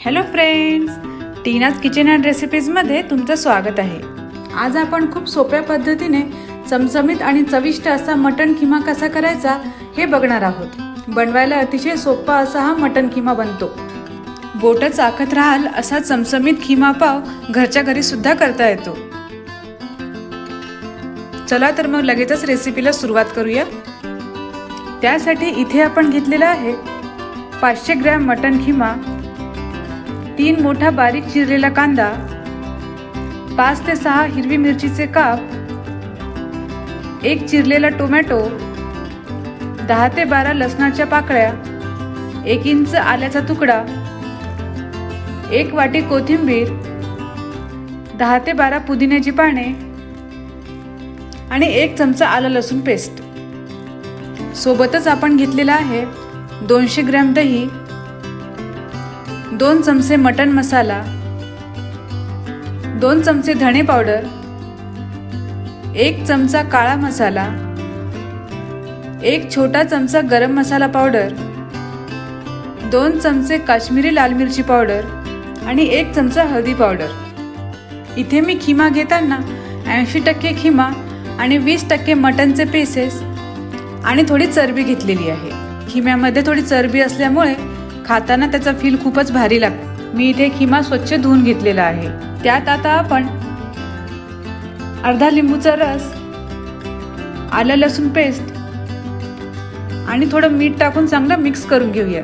Hello friends Tina's kitchen and रेसिपीजमध्ये तुमचं स्वागत आहे. आज आपण खूप सोप्या पद्धतीने चमचमीत आणि चविष्ट असा मटण किमा कसा करायचा हे बघणार आहोत. बनवायला अतिशय सोपा असा हा मटण किमा बनतो. बोटं चाकत राहाल असा चमचमीत खिमा पाव घरच्या घरी सुद्धा करता येतो. चला तर मग लगेचच रेसिपीला सुरुवात करूया. त्यासाठी इथे आपण घेतलेला आहे पाचशे ग्रॅम मटण खिमा तीन मोठा बारीक चिरलेला कांदा पाच ते सहा हिरवी मिरचीचे काप एक चिरलेला टोमॅटो दहा ते बारा लसणाच्या पाकळ्या एक इंच आल्याचा तुकडा एक वाटी कोथिंबीर दहा ते बारा पुदिन्याची पाने आणि एक चमचा आलं लसूण पेस्ट. सोबतच आपण घेतलेला आहे दोनशे ग्रॅम दही दोन चमचे मटन मसाला दोन चमचे धणे पावडर एक चमचा काळा मसाला एक छोटा चमचा गरम मसाला पावडर दोन चमचे काश्मीरी लाल मिरची पावडर आणि एक चमचा हळदी पावडर. इथे मी खिमा घेताना ऐंशी टक्के खिमा आणि वीस टक्के मटनचे पीसेस आणि थोडी चरबी घेतलेली आहे. खिम्यामध्ये थोडी चरबी असल्यामुळे खाताना त्याचा फील खूपच भारी लागतो. मी इथे खिमा स्वच्छ धुवून घेतलेला आहे. त्यात आता आपण अर्धा लिंबूचा रस आलं लसूण पेस्ट आणि थोडं मीठ टाकून चांगलं मिक्स करून घेऊया.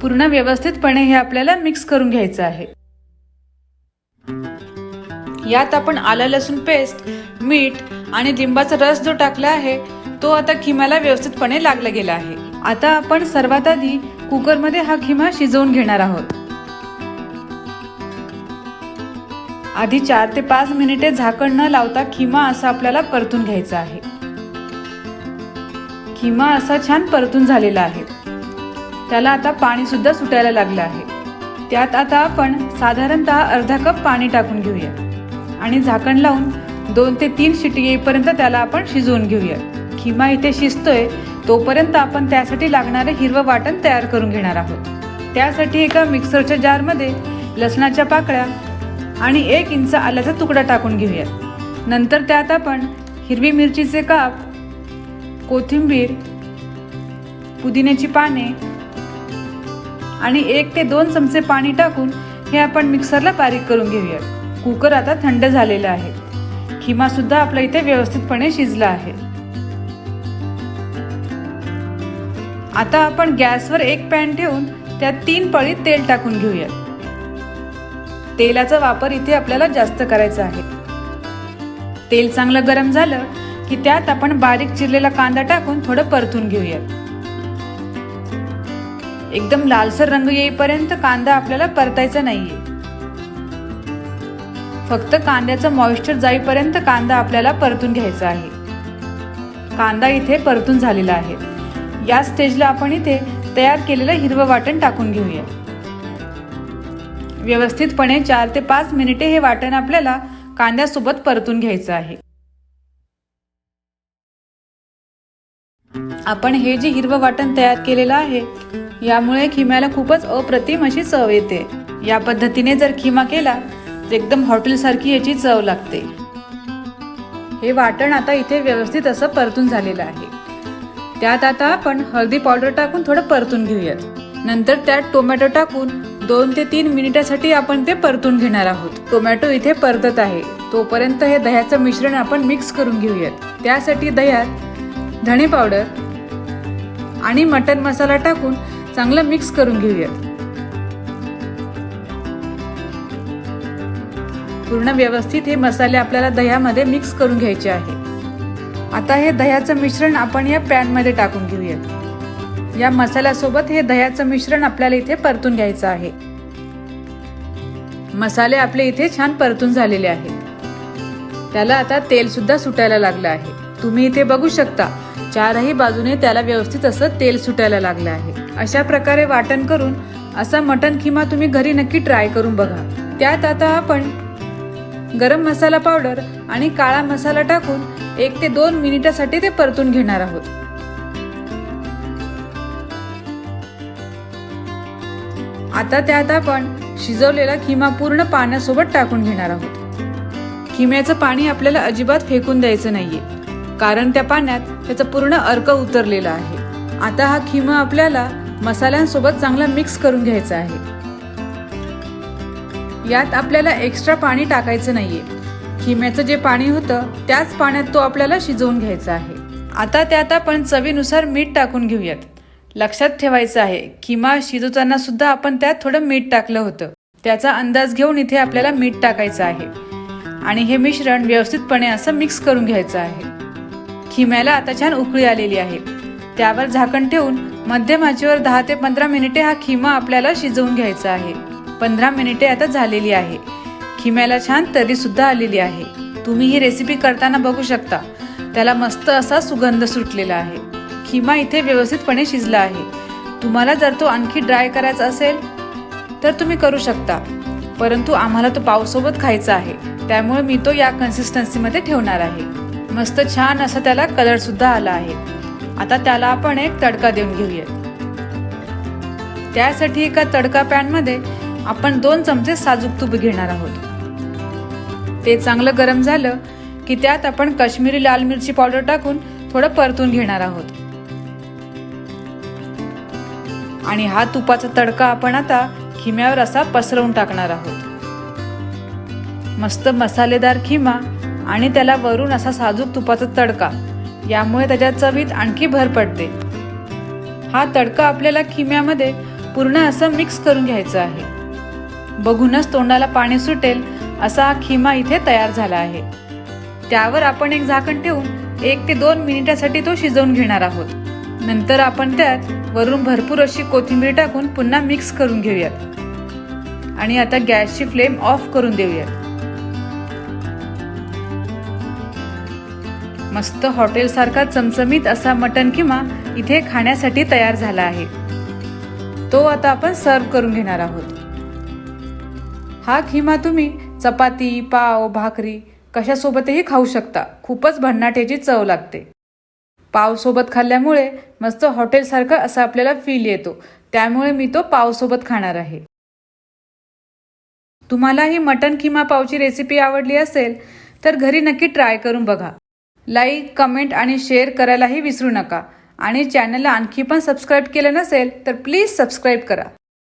पूर्ण व्यवस्थितपणे हे आपल्याला मिक्स करून घ्यायचं आहे. यात आपण आलं लसूण पेस्ट मीठ आणि लिंबाचा रस जो टाकला आहे तो आता खिम्याला व्यवस्थितपणे लागला गेला आहे. आता आपण सर्वात आधी कुकरमध्ये हा खिमा शिजवून घेणार आहोत. आधी चार ते पाच मिनिटे झाकण न लावता खिमा असा आपल्याला परतून घ्यायचा आहे. खिमा असा छान परतून झालेला आहे. त्याला आता पाणी सुद्धा सुटायला लागलं आहे. त्यात आता आपण साधारणतः अर्धा कप पाणी टाकून घेऊया. आणि झाकण लावून दोन ते तीन शिटी येईपर्यंत त्याला आपण शिजवून घेऊया. खिमा इथे शिजतोय तोपर्यंत आपण त्यासाठी लागणारे हिरवं वाटण तयार करून घेणार आहोत. त्यासाठी एका मिक्सरच्या जारमध्ये लसणाच्या पाकळ्या आणि एक इंच आल्याचा तुकडा टाकून घेऊया नंतर त्यात आपण हिरवी मिरचीचे काप कोथिंबीर पुदिन्याची पाने आणि एक ते दोन चमचे पाणी टाकून हे आपण मिक्सरला बारीक करून घेऊयात. कुकर आता थंड झालेला आहे. खिमासुद्धा आपल्या इथे व्यवस्थितपणे शिजला आहे. आता आपण गॅसवर एक पॅन ठेवून त्यात तीन पळी तेल टाकून घेऊयात. तेलाचा वापर इथे आपल्याला जास्त करायचा आहे. तेल चांगलं गरम झालं की त्यात आपण बारीक चिरलेला कांदा टाकून थोडं परतून घेऊयात. एकदम लालसर रंग येईपर्यंत कांदा आपल्याला परतायचा नाहीये. फक्त कांद्याचं मॉइश्चर जाईपर्यंत कांदा आपल्याला परतून घ्यायचा आहे. कांदा इथे परतून झालेला आहे. या स्टेजला आपण इथे तयार केलेलं हिरवं वाटण टाकून घेऊया. व्यवस्थितपणे चार ते पाच मिनिटे हे वाटण आपल्याला कांद्यासोबत परतून घ्यायचं आहे. आपण हे जे हिरवं वाटण तयार केलेलं आहे यामुळे खिम्याला खूपच अप्रतिम अशी चव येते. या पद्धतीने जर खिमा केला तर एकदम हॉटेलसारखी याची चव लागते. हे वाटण आता इथे व्यवस्थित असं परतून झालेलं आहे. त्यात आता आपण हळदी पावडर टाकून थोडं परतून घेऊयात. नंतर त्यात टोमॅटो टाकून दोन ते तीन मिनिटासाठी आपण ते परतून घेणार आहोत. टोमॅटो इथे परतत आहे. तोपर्यंत हे दह्याचं मिश्रण आपण मिक्स करून घेऊयात. त्यासाठी दह्यात धणे पावडर आणि मटन मसाला टाकून चांगलं मिक्स करून घेऊयात. पूर्ण व्यवस्थित हे मसाले आपल्याला दह्यामध्ये मिक्स करून घ्यायचे आहे आता हे दह्याचं मिश्रण आपण या पॅनमध्ये टाकून घेऊयात. या मसाल्यासोबत हे दह्याचं मिश्रण आपल्याला इथे परतून घ्यायचं आहे. मसाले आपले इथे छान परतून झालेले आहेत. त्याला आता तेल सुद्धा सुटायला लागलं आहे. तुम्ही इथे बघू शकता चारही बाजूने त्याला व्यवस्थित असं तेल सुटायला लागलं आहे. अशा प्रकारे वाटण करून असा मटन खिमा तुम्ही घरी नक्की ट्राय करून बघा. त्यात आता आपण गरम मसाला पावडर आणि काळा मसाला टाकून एक ते दोन मिनिटासाठी ते परतून घेणार आहोत. आता त्यात आपण शिजवलेला किमा पूर्ण पाण्यासोबत टाकून घेणार आहोत. खिम्याचं पाणी आपल्याला अजिबात फेकून द्यायचं नाहीये कारण त्या पाण्यात त्याचा पूर्ण अर्क उतरलेला आहे. आता हा खिमा आपल्याला मसाल्यांसोबत चांगला मिक्स करून घ्यायचा आहे. यात आपल्याला एक्स्ट्रा पाणी टाकायचं नाहीये खिम्याचं जे पाणी होतं त्याच पाण्यात तो आपल्याला शिजवून घ्यायचा आहे. आता त्यात आपण चवीनुसार मीठ टाकून घेऊयात. लक्षात ठेवायचं आहे किमा शिजवताना सुद्धा आपण त्यात थोडं मीठ टाकलं होतं. त्याचा अंदाज घेऊन इथे आपल्याला मीठ टाकायचं आहे. आणि हे मिश्रण व्यवस्थितपणे असं मिक्स करून घ्यायचं आहे. खिम्याला आता छान उकळी आलेली आहे. त्यावर झाकण ठेवून मध्यम आचेवर दहा ते पंधरा मिनिटे हा खिमा आपल्याला शिजवून घ्यायचा आहे. पंधरा मिनिटे आता झालेली आहे. हिम्याला छान तरी सुद्धा आलेली आहे. तुम्ही ही रेसिपी करताना बघू शकता. त्याला मस्त असा सुगंध सुटलेला आहे. खिमा इथे व्यवस्थितपणे शिजला आहे. तुम्हाला जर तो आणखी ड्राय करायचा असेल तर तुम्ही करू शकता. परंतु आम्हाला तो पावसोबत खायचा आहे. त्यामुळे मी तो या कन्सिस्टन्सीमध्ये ठेवणार आहे. मस्त छान असा त्याला कलर सुद्धा आला आहे. आता त्याला आपण एक तडका देऊन घेऊयात. त्यासाठी एका तडका पॅनमध्ये आपण दोन चमचे साजूक तूप घेणार आहोत. ते चांगलं गरम झालं की त्यात आपण काश्मीरी लाल मिरची पावडर टाकून थोडं परतून घेणार आहोत. आणि हा तुपाचा तडका आपण आता खिम्यावर असा पसरवून टाकणार आहोत. मस्त मसालेदार खिमा आणि त्याला वरून असा साजूक तुपाचा तडका यामुळे त्याच्या चवीत आणखी भर पडते. हा तडका आपल्याला खिम्यामध्ये पूर्ण असं मिक्स करून घ्यायचं आहे. बघूनच तोंडाला पाणी सुटेल असा हा खिमा इथे तयार झाला आहे. त्यावर आपण एक झाकण ठेवून एक ते दोन मिनिटासाठी तो शिजवून घेणार आहोत. नंतर आपण त्यात वरून भरपूर अशी कोथिंबीर टाकून पुन्हा मिक्स करून घेऊयात. आणि आता गॅसची फ्लेम ऑफ करून देऊयात. मस्त हॉटेलसारखा चमचमीत असा मटन किमा इथे खाण्यासाठी तयार झाला आहे. तो आता आपण सर्व करून घेणार आहोत. हा खिमा तुम्ही चपाती पाव भाकरी कशासोबतही खाऊ शकता. खूपच भन्नाट्याची चव लागते. पावसोबत खाल्ल्यामुळे मस्त हॉटेलसारखं असं आपल्याला फील येतो. त्यामुळे मी तो पावसोबत खाणार आहे. तुम्हाला ही मटन किमा पावची रेसिपी आवडली असेल तर घरी नक्की ट्राय करून बघा. लाईक कमेंट आणि शेअर करायलाही विसरू नका. आणि चॅनलला आणखी पण सबस्क्राईब केलं नसेल तर प्लीज सबस्क्राईब करा.